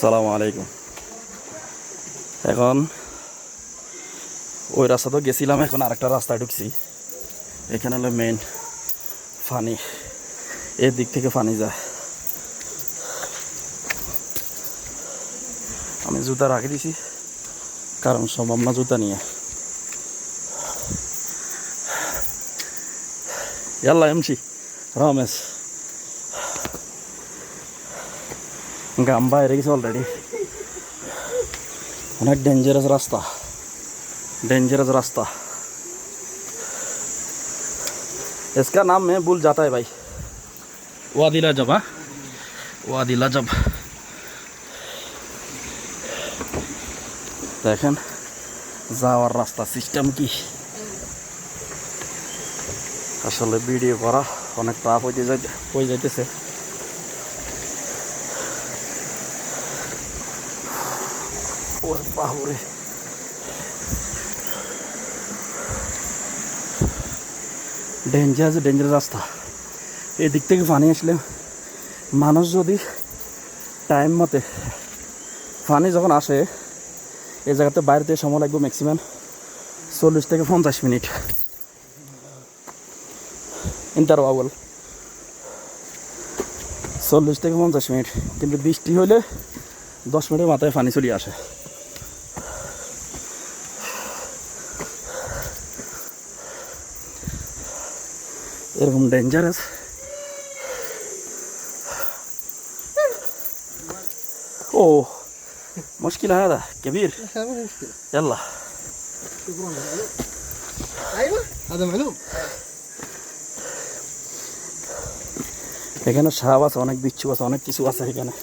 সালাম আলাইকুম। এখন ওই রাস্তা তো গেছিলাম, এখন আরেকটা রাস্তায় ঢুকছি। এখানে হলো মেন ফানি। এর দিক থেকে ফানি যায়। আমি জুতা রাখে দিছি, কারণ সম্ভব না জুতা নিয়ে। ইয়াল্লা এমছি রমেশ। গাম বাইরে গেছে অলরেডি অনেক ডেঞ্জারাস রাস্তা डेंजरस रास्ता इसका नाम मैं भूल जाता है भाई वादिला जब हाँ वादिला जब দেখেন যাওয়ার রাস্তা সিস্টেম কি আসলে ভিডিও করা অনেক টাফ হইতে যাইতে হয়ে যাইতেছে ওরে বাবুরে ডেঞ্জারাস ডেঞ্জারাস রাস্তা এদিক থেকে পানি আসলে মানুষ যদি টাইম মতে পানি যখন আসে এই জায়গাতে বাইরে থেকে সময় লাগবে ম্যাক্সিমাম চল্লিশ থেকে পঞ্চাশ মিনিট। ইন্টার বাবল চল্লিশ থেকে পঞ্চাশ মিনিট। কিন্তু বৃষ্টি হলে দশ মিনিটের মাথায় পানি চলে আসে। এরকম ডেঞ্জারাস اوه مشكلة هذا كبير ما في مشكلة يلا شكرا معلوم ايوه هذا معلوم এখানে সাপ আছে অনেক বিচ্ছু আছে অনেক কিছু আছে এখানে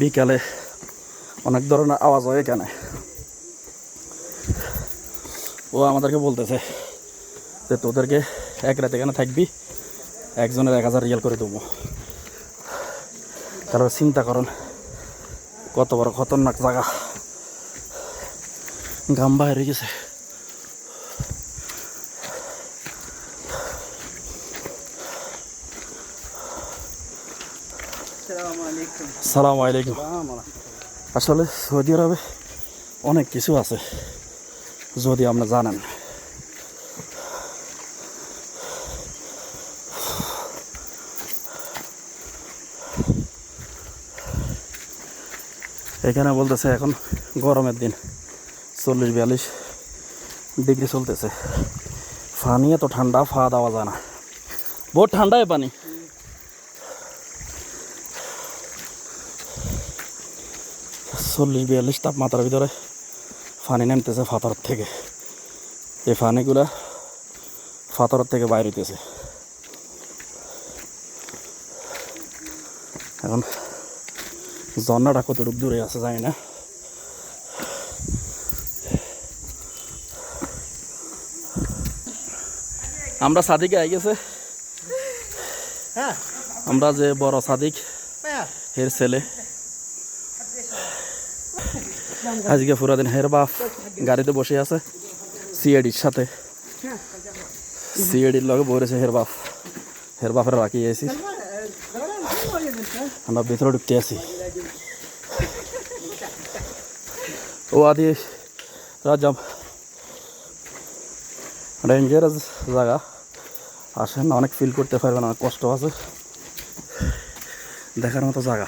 বিকালে অনেক ধরনের আওয়াজ হয় এখানে ও আমাদেরকে বলতেছে যে তোদেরকে এক রাতে এখানে থাকবি, একজনের এক হাজার রিয়াল করে দেবো। তারপর চিন্তা করেন, কত বড় খতরনাক জায়গা। গাম বাইরে গেছে। সালাম আলাইকুম। আসলে সৌদি আরবে অনেক কিছু আছে। যদি আপনি জানেন। এখানে বলতেছে এখন গরমের দিন, চল্লিশ বিয়াল্লিশ ডিগ্রি চলতেছে। পানি এত ঠান্ডা, ফা দেওয়া যায় না। বহুত ঠান্ডায় পানি। চল্লিশ বিয়াল্লিশ তাপমাত্রার ভিতরে ফানি নামতেছে ফাতর থেকে। এই ফানিগুলা ফাতর থেকে বাইরে হইতেছে। এখন ঝর্ণাটা কতটুক দূরে আছে জানি না। আমরা সাদিকে আই গেছে। হ্যাঁ। আমরা যে বড় সাদিক হ্যাঁ। এর ছেলে। আজকে পুরা দিন হের বাপ গাড়িতে বসে আছে সিএডির সাথে। সিএডির লগে বসেছে হের বাপ। হের বাপের রাখি আছি আমরা ভিতরে ঢুকতে আছি। ও আদি রাজাম। ডেঞ্জারাস জায়গা। আসেন, অনেক ফিল করতে পারবেন, অনেক কষ্ট আছে। দেখার মতো জায়গা।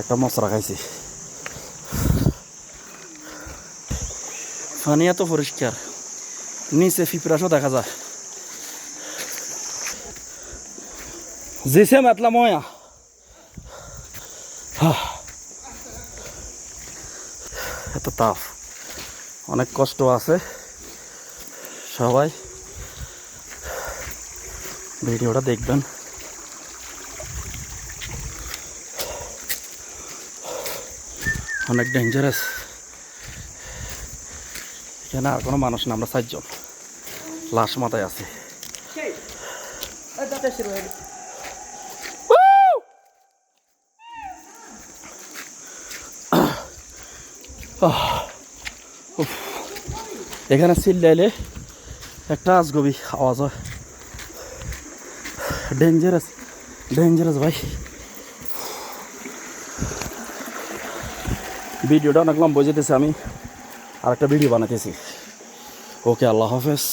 একটা মশলা খাইছি। পানি এত পরিষ্কার। নিচে ফিপরাসও দেখা যায়। জিসে মাতলা ময়া। এত তাপ। অনেক কষ্ট আছে। সবাই ভিডিওটা দেখবেন। অনেক ডেঞ্জারাস এখানে আর কোনো মানুষ না আমরা চারজন। লাশ মাথায় আছে. এখানে চিল্লাইলে একটা আজগবি আওয়াজ হয়। ডেঞ্জারাস ডেঞ্জারাস ভাই। ভিডিওটা অনেক লম্বা যেতেছে আমি আরেকটা ভিডিও বানাতেছি ওকে আল্লাহ হাফেজ।